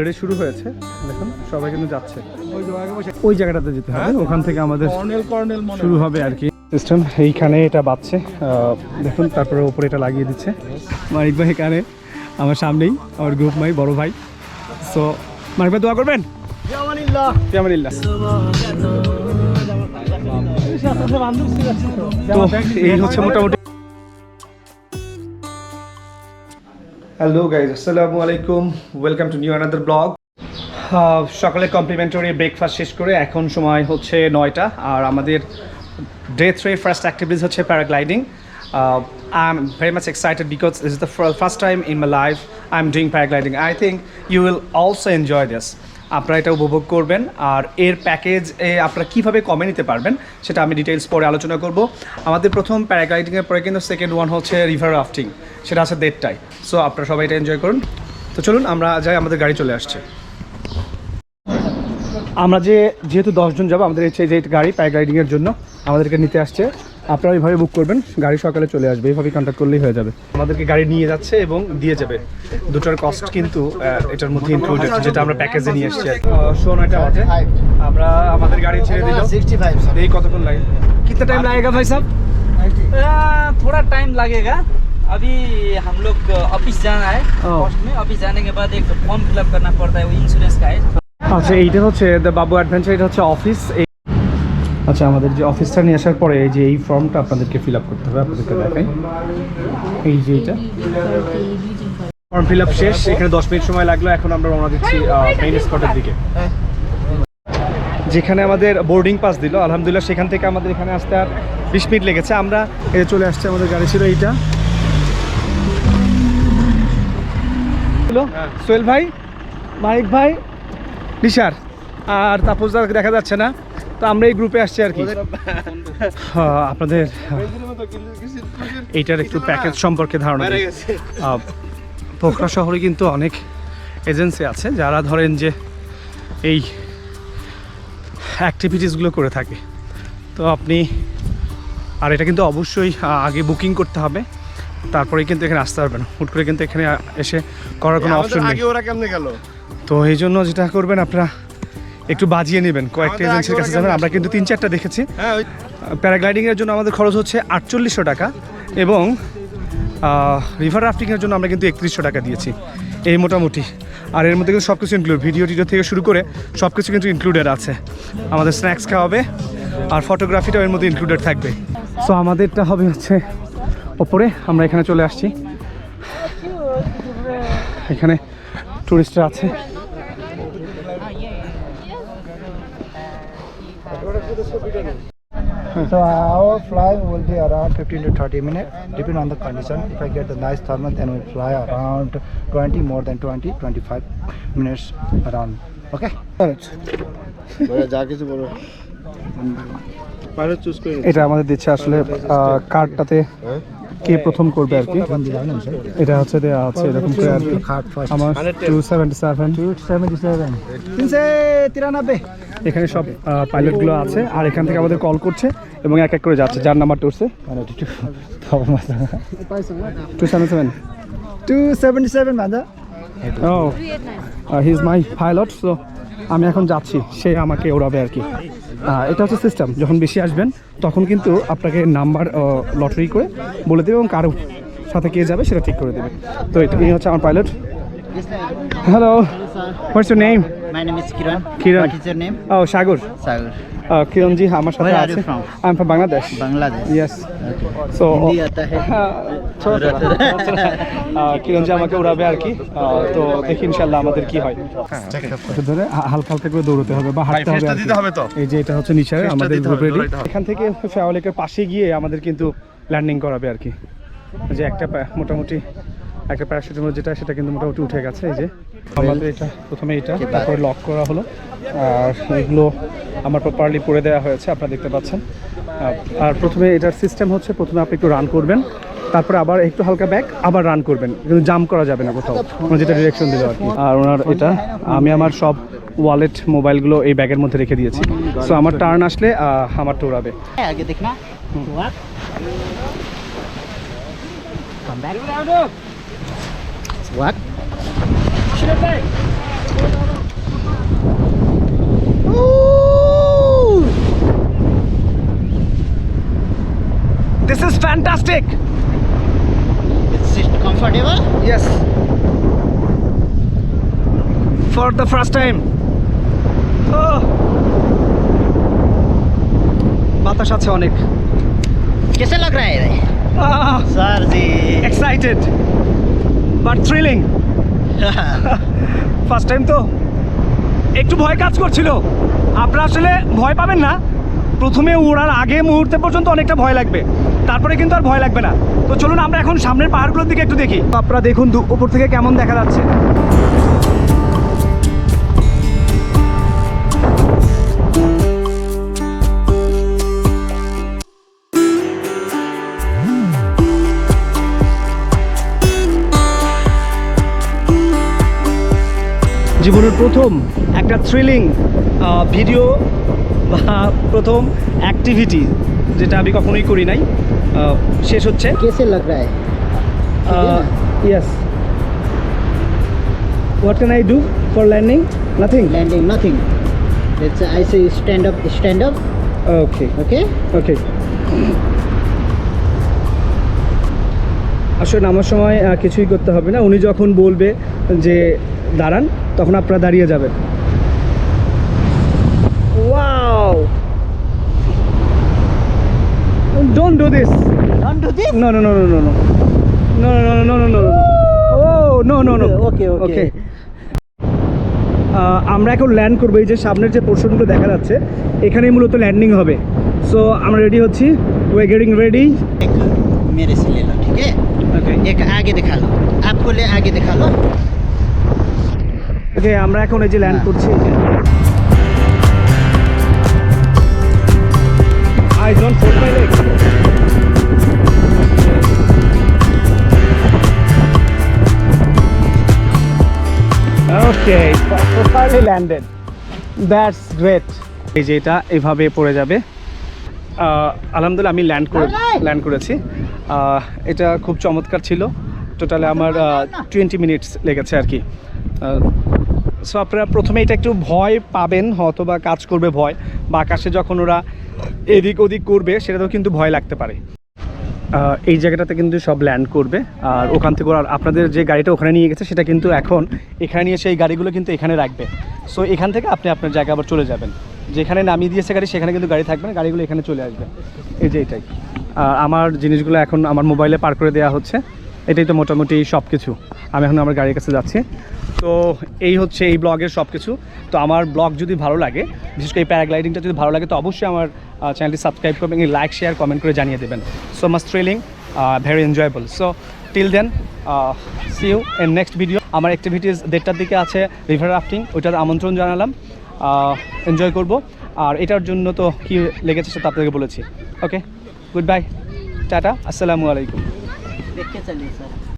Already শুরু হয়েছে। দেখুন সবাই কিন্তু যাচ্ছে। ওই জায়গাটাতে যেতে হবে। ওখান থেকে আমাদের শুরু হবে আর কি। সিস্টেম এইখানে এটা আহ, দেখুন তারপরে উপরে এটা লাগিয়ে দিচ্ছে। মানিক ভাই এখানে আমার সামনেই আমার গ্রুপ ভাই বড় ভাই। সো মানিক ভাই দোয়া করবেন? এই হচ্ছে মোটামুটি হ্যালো গাইজ আসসালামু আলাইকুম welcome to new another blog সকালে কমপ্লিমেন্টারি ব্রেকফাস্ট শেষ করে এখন সময় হচ্ছে নয়টা। আর আমাদের ডে থ্রি ফার্স্ট অ্যাক্টিভিটিস হচ্ছে paragliding I am very much excited because is the first time in my life I am doing paragliding I think you will also enjoy this আপনারা এটা উপভোগ করবেন। আর এর প্যাকেজ এ আপনারা কীভাবে কমে নিতে পারবেন সেটা আমি ডিটেলস পরে আলোচনা করব। আমাদের প্রথম প্যারাগ্লাইডিংয়ের পরে কিন্তু সেকেন্ড ওয়ান হচ্ছে রিভার রাফটিং সেটা আছে দেড়টায়। সো আপনারা সবাই এটা এনজয় করুন। তো চলুন আমরা যাই আমাদের গাড়ি চলে আসছে। আমরা যে যেহেতু দশজন যাব আমাদের হচ্ছে যে গাড়ি রাইডিংয়ের জন্য আমাদেরকে নিতে আসছে। আপনারা এইভাবে বুক করবেন গাড়ি সকালে চলে আসবে। এইভাবেই কন্ট্যাক্ট করলেই হয়ে যাবে। আমাদেরকে গাড়ি নিয়ে যাচ্ছে এবং দিয়ে যাবে। দুটার কস্ট কিন্তু এটার মধ্যে ইনক্লুডেড যেটা আমরা প্যাকেজে নিয়ে এসেছি শো নয়টা বাজে আমরা আমাদের গাড়ি ছেড়ে দিলাম এই কতক্ষণ লাগে? কিন্তু টাইম লাগেগা ভাই সাহেব থোড়া টাইম লাগেগা। अभी हम लोग ऑफिस जाना है ओ। पोस्ट में ऑफिस जाने के बाद एक फॉर्म फिलअप करना पड़ता है वो इंश्योरेंस का है আচ্ছা এইটা হচ্ছে দ্য বাবু অ্যাডভেঞ্চার এটা হচ্ছে অফিস আচ্ছা আমাদের যে অফিসটা নিয়ে আসার পরে এই যে এই ফর্মটা আপনাদেরকে ফিল আপ করতে হবে আপনাদেরকে দেখাই এই যে এটা ফর্ম ফিল আপ শেষ এখানে দশ মিনিট সময় লাগলো এখন আমরা রওনা দিচ্ছি মেইন স্পটের দিকে যেখানে আমাদের বোর্ডিং পাস দিল আলহামদুলিল্লাহ সেখান থেকে আমাদের এখানে আসতে আর বিশ মিনিট লেগেছে আমরা এই যে চলে আসছে আমাদের গাড়ি ছিল এইটা সোহেল ভাই মানিক ভাই নিশার। আর তাপস তাপসদা দেখা যাচ্ছে না। তো আমরা এই গ্রুপে আসছি আর কি। হ্যাঁ, আপনাদের এইটার একটু প্যাকেজ সম্পর্কে ধারণা পোখরা শহরে কিন্তু অনেক এজেন্সি আছে যারা ধরেন যে এই অ্যাক্টিভিটিসগুলো করে থাকে। তো আপনি আর এটা কিন্তু অবশ্যই আগে বুকিং করতে হবে। তারপরে কিন্তু এখানে আসতে পারবেন। হুট করে কিন্তু এখানে এসে করার কোনো অপশন নেই। ওরা কেমনে গেল? তো এই জন্য যেটা করবেন আপনারা একটু বাজিয়ে নেবেন কয়েকটা এজেন্সির কাছে। যাবেন আমরা কিন্তু তিন চারটা দেখেছি। হ্যাঁ প্যারাগ্লাইডিংয়ের জন্য আমাদের খরচ হচ্ছে আটচল্লিশশো টাকা এবং রিভার রাফটিংয়ের জন্য আমরা কিন্তু একত্রিশশো টাকা দিয়েছি। এই মোটামুটি। আর এর মধ্যে কিন্তু সব কিছু ইনক্লুড ভিডিও টিডিও থেকে শুরু করে সব কিছু কিন্তু ইনক্লুডেড আছে। আমাদের স্ন্যাক্স খাওয়াবে আর ফটোগ্রাফিটাও এর মধ্যে ইনক্লুডেড থাকবে। সো আমাদেরটা হবে হচ্ছে ওপরে আমরা এখানে চলে আসছি এখানে টুরিস্টরা আছে So our flight will be around 15 to 30 minutes, depending on the condition. If I get the nice thermal, then we'll fly around 20, more than 20, 25 minutes around. Okay? করে এটা আমাদের দিচ্ছে আসলে কার্ডটাতে কে প্রথম করবে আর কি? এটা হচ্ছে দেওয়া আছে এরকম করে আর কি. আমার টু সেভেন্টি সেভেন 277. তিনশো তিরানব্বই। এখানে সব পাইলটগুলো আছে আর এখান থেকে আমাদের কল করছে এবং এক এক করে যাচ্ছে। যার নাম্বার মানে two seven seven two seventy seven ভাঞ্জা O he is my pilot so আমি এখন যাচ্ছি। সে আমাকে ওড়াবে আর কি। এটা হচ্ছে সিস্টেম যখন বেশি আসবেন, তখন কিন্তু আপনাকে নাম্বার লটারি করে বলে দেবে এবং কারও সাথে কে যাবে সেটা ঠিক করে দেবে। তো এটা হচ্ছে আমার pilot Hello. What's your name? My name is Kiran. Kiran. What is your name? Oh, Shagur. Shagur. Uh, Kiran ji, how much are you from? I'm from Bangladesh. Bangladesh. Yes. Okay. So. Hindi aata hai. ছোট কিরণ যে আমাকে উড়াবে আর কি তো দেখি ইনশাল্লাহ আমাদের কি হয় ধরে হালকা হালকা করে দৌড়তে হবে বা হাঁটতে হবে দিতে হবে তো এই যে এটা হচ্ছে নিচে আমাদের গ্রুপ রেডি এখান থেকে ফেওয়ালেকের পাশে গিয়ে আমাদের কিন্তু ল্যান্ডিং করাবে আর কি যে একটা মোটামুটি একটা প্যারাশুটের যেটা সেটা কিন্তু মোটামুটি উঠে গেছে এই যে। আমাদের এটা প্রথমে এটা তারপরে লক করা হলো। আর এগুলো আমার প্রপারলি পরে দেওয়া হয়েছে আপনারা দেখতে পাচ্ছেন। আর প্রথমে এটার সিস্টেম হচ্ছে প্রথমে আপনি একটু রান করবেন তারপরে আবার একটু হালকা ব্যাক আবার রান করবেন। কিন্তু জাম্প করা যাবে না কোথাও। মানে যেটা ডিরেকশন দিল আর কি। আর ওনার এটা আমি আমার সব ওয়ালেট মোবাইলগুলো এই ব্যাগের মধ্যে রেখে দিয়েছি। সো আমার টার্ন আসলে আমার টোড়াবে হ্যাঁ, আগে দেখ না। what Ooh! This is fantastic. Is it comfortable? Yes. For the first time. Oh. বাতাস আছে অনেক কেসে লাগ রা হ্যায় sir excited thrilling first time তো একটু ভয় কাজ করছিল। আপনারা আসলে ভয় পাবেন না। প্রথমে ওড়ার আগে মুহূর্তে পর্যন্ত অনেকটা ভয় লাগবে। তারপরে কিন্তু আর ভয় লাগবে না। তো চলুন আমরা এখন সামনের পাহাড়গুলোর দিকে একটু দেখি। আপনারা দেখুন দু- উপর থেকে কেমন দেখা যাচ্ছে। জীবনের প্রথম একটা থ্রিলিং ভিডিও বা প্রথম অ্যাক্টিভিটি যেটা আমি কখনোই করি নাই। শেষ হচ্ছে। কেসে লাগ রা yes what can I do for landing nothing landing nothing It's I say stand up, stand up. Okay okay Okay. আসলে নামার সময় কিছুই করতে হবে না। উনি যখন বলবে যে দাঁড়ান। তখন আপনারা দাঁড়িয়ে যাবেন wow don't do this don't do this No, no, no, no, no, no. No, no, no, no, no, no, no. Oh, no, no, no. Okay, okay. Ah, আমরা এখন ল্যান্ড করবো এই যে সামনের যে পোর্শনগুলো দেখা যাচ্ছে এখানেই মূলত ল্যান্ডিং হবে সো আমরা রেডি হচ্ছি ওয়ে গেটিং রেডি एक मेरे से ले लो ठीक है ওকে एक आगे दिखा लो आपको ले आगे दिखा लो ওকে আমরা এখন এই যে ল্যান্ড। করছি I don't for my leg okay properly landed that's great এই যে এটা এভাবে পড়ে যাবে। আলহামদুলিল্লাহ আমি ল্যান্ড করে ল্যান্ড করেছি। এটা খুব চমৎকার ছিল। টোটালে আমার টোয়েন্টি মিনিটস লেগেছে আর কি। সো আপনারা প্রথমে এটা একটু ভয় পাবেন হয়তো বা কাজ করবে ভয়, বা আকাশে যখন ওরা এদিক ওদিক করবে, সেটাতেও কিন্তু ভয় লাগতে পারে। এই জায়গাটাতে কিন্তু সব ল্যান্ড করবে, আর ওখান থেকে ওরা আপনাদের যে গাড়িটা ওখানে নিয়ে গেছে, সেটা কিন্তু এখন এখানে নিয়ে সেই গাড়িগুলো কিন্তু এখানে রাখবে। সো এখান থেকে আপনি আপনার জায়গা আবার চলে যাবেন। যেখানে নামিয়ে দিয়েছে গাড়ি, সেখানে কিন্তু গাড়ি থাকবে না, গাড়িগুলো এখানে চলে আসবে। এই যে এটাই। আমার জিনিসগুলো এখন আমার মোবাইলে পার করে দেওয়া হচ্ছে। এটাই তো মোটামুটি সব কিছু আমি এখন আমার গাড়ির কাছে যাচ্ছি। তো এই হচ্ছে এই ব্লগের সব কিছু তো আমার ব্লগ যদি ভালো লাগে, বিশেষ করে এই প্যারাগ্লাইডিংটা যদি ভালো লাগে, তো অবশ্যই আমার চ্যানেলটি সাবস্ক্রাইব করবেন লাইক, শেয়ার, কমেন্ট করে জানিয়ে দেবেন। So much thrilling very enjoyable so till then see you in next video আমার অ্যাক্টিভিটিস দেড়টার দিকে আছে রিভার রাফটিং ওইটার আমন্ত্রণ জানালাম। এনজয় করব। আর এটার জন্য তো কী লেগেছে সেটা আপনাকে বলেছি। ওকে গুড বাই টাটা আসসালামু আলাইকুম व्यक्य चालली आहे सर.